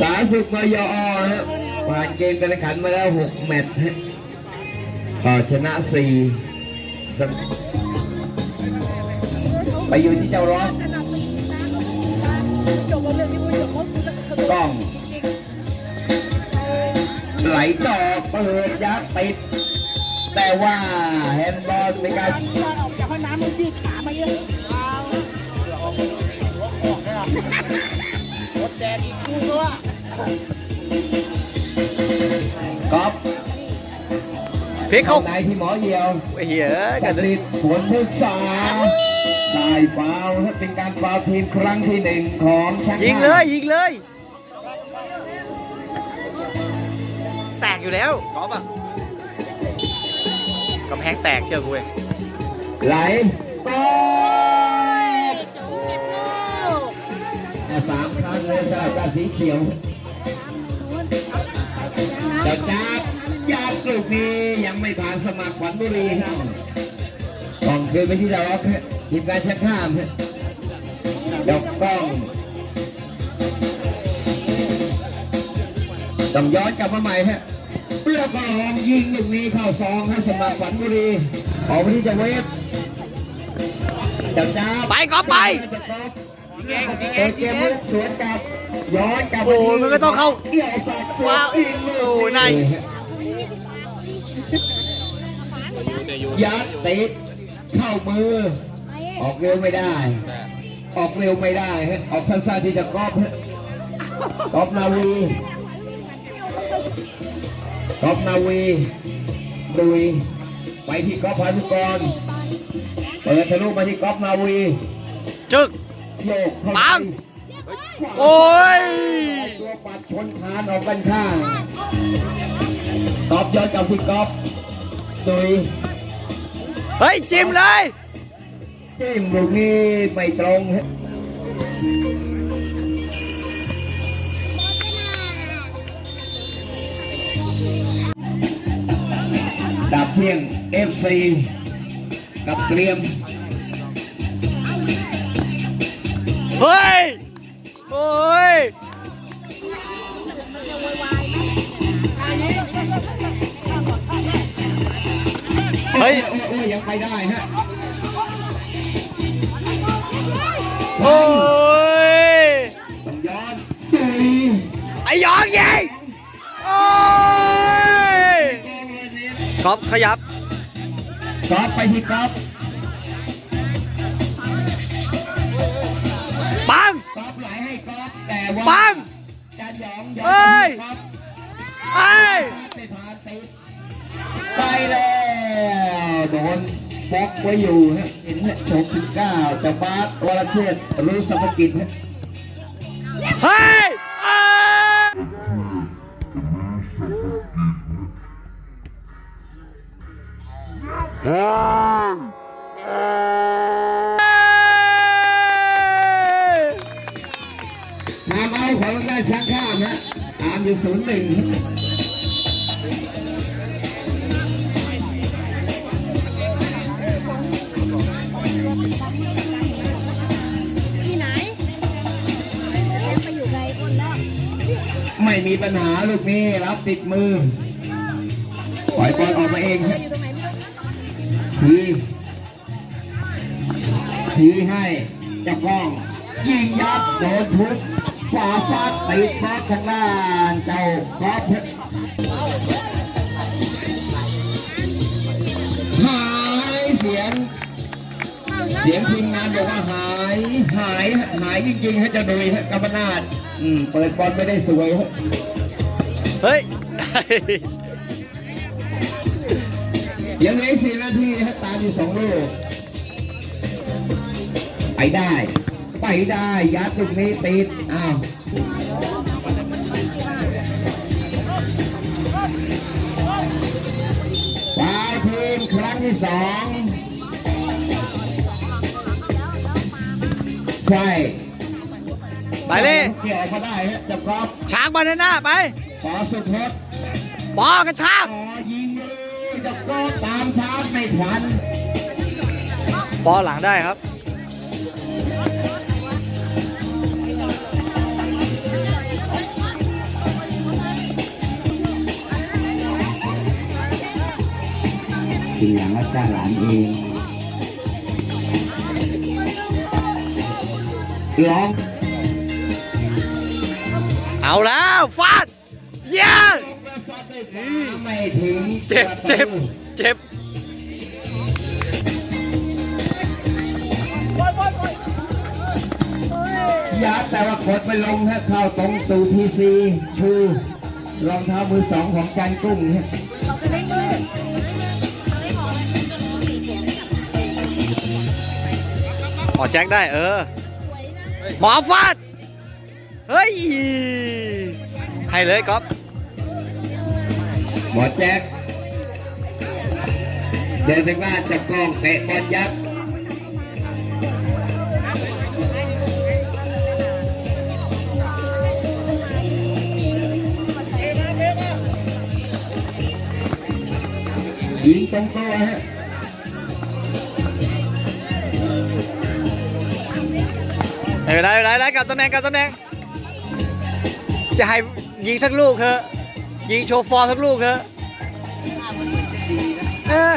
สาสุขมยอฮะผ่านเกมการแข่งขันมาแล้ว6แมตช์ฮะก็ชนะ4สำไปอยู่ที่เจ้าร้องกล้อง ไหลจอกเปิดยัดติด แต่ว่าแฮนด์บอลเป็นการออกจากห้องน้ำมันยืดขามาเยอะ แดงอีกคู่ตัวกอล์ฟพลิกเข้าในที่หมอเหี่ยวไอ้เหี้ยกักันนติดผลพึกษาได้ฟาวล์ครับเป็นการฟาวล์ทีมครั้งที่หนึ่งของช่างยิงเลยยิงเลย แตกอยู่แล้วกอล์ฟอะกำแพงแตกเชื่อกูเว้ยไหลกอล์ฟอะสาม ครั้งเลยสำหรับกาสีเขียวจะจับยาดลูกนี้ยังไม่ผ่านสมัครขวัญบุรีครับต้องคืนไปที่เราครับทีมการชักข้ามครับดอกกล้องต้องย้อนกลับมาใหม่ฮะเปรี้ยวก็ลองยิงลูกนี้เข้าซองให้สมัครขวัญบุรีออกไปที่จะเวฟจับจ้าไปก๊อฟไป เองเองเองสวนกลับย้อนกลับโอ้ยมันก็ต้องเข้าเกี่ยวสัตว์ว้าวยิงลูกโอ้ยนายยัดติดเข้ามือ ออกเร็วไม่ได้ ออกเร็วไม่ได้ฮะออกสั้นๆที่จะกอบฮะกอบนาวีกอบนาวีดุยไปที่กอบพานุกรเปิดทะลุมาที่กอบนาวีจึกโยกเข้า ปังไปโอ้ยตัวปัดชนคานออกกันข้างกอบย้อนกลับที่กอบดุยเฮ้ยจิ้มเลยจิ้มลูกนี้ไม่ตรงฮะดาบเที่ยง FC กับเตรียม เฮ้ย โอ้ยเฮ้ยโอ้โอ้ยยังไปได้ฮะโอ้ยต้องย้อนดุยไอ้หยองยิงโอ้ยกอล์ฟขยับกอล์ฟไปที่กอล์ นบล็อกไว้อยู่ฮะเห็นฮะหกสิบเก้าจะบาสวรเชษรู้สมกิจฮะเฮ้ยเอ้ำเอาของได้ช้างข้ามฮะตามอยู่ศูนย์หนึ่ง ไม่มีปัญหาลูกนี้รับติดมือ ปล่อยบอลออกมาเองฮะอยู่ตรงไหนไม่รู้ทีทีให้จับกล้อง ยิงยัดโดนทุบฝาซัดติดบล็อกข้างล่างเจ้าครอบหายเสียง เสียงทีมงานบอกว่าหาย หาย หายจริงๆฮะจะดุยฮะกำมนาด อืมเปิดบอลไม่ได้สวยฮะเฮ้ย ยังเหลืออีกสี่นาทีนะฮะตามอยู่สองลูกไปได้ ไปได้ยัดลูกนี้ติดอ้าวปลายทีมครั้งที่สองใช่ ไปเลย เกี่ยเขาได้ฮะจับกอบช้างบานาน่าไปขอสุดเทตปอกระชากขอยิงเลยจะบกอบตามช้างในควันปอหลังได้ครับ ทีหลังก็จ้างหลานเองร้อง เอาแล้วฟาดเย้ไม่ถึงเจ็บเจ็บเจ็บยัดแต่ว่ากดไปลงฮะเข้าตรงสู่พีซีชูรองเท้ามือสองของจานกุ้งฮะเราจะเล่นมือหมอแจ็คได้เออหมอฟาด เฮ้ย ให้เลยก๊อฟหมอแจ็คเดินไปบ้านจะกล้องเตะบอลยัดยิงตรงตัวฮะไม่เป็นไรไม่เป็นไรไม่เป็นไรกลับตำแหน่งกลับตำแหน่ง จะให้ยิงทั้งลูกเถอะยิงโชว์ฟอร์ทั้งลูกเถอะเออ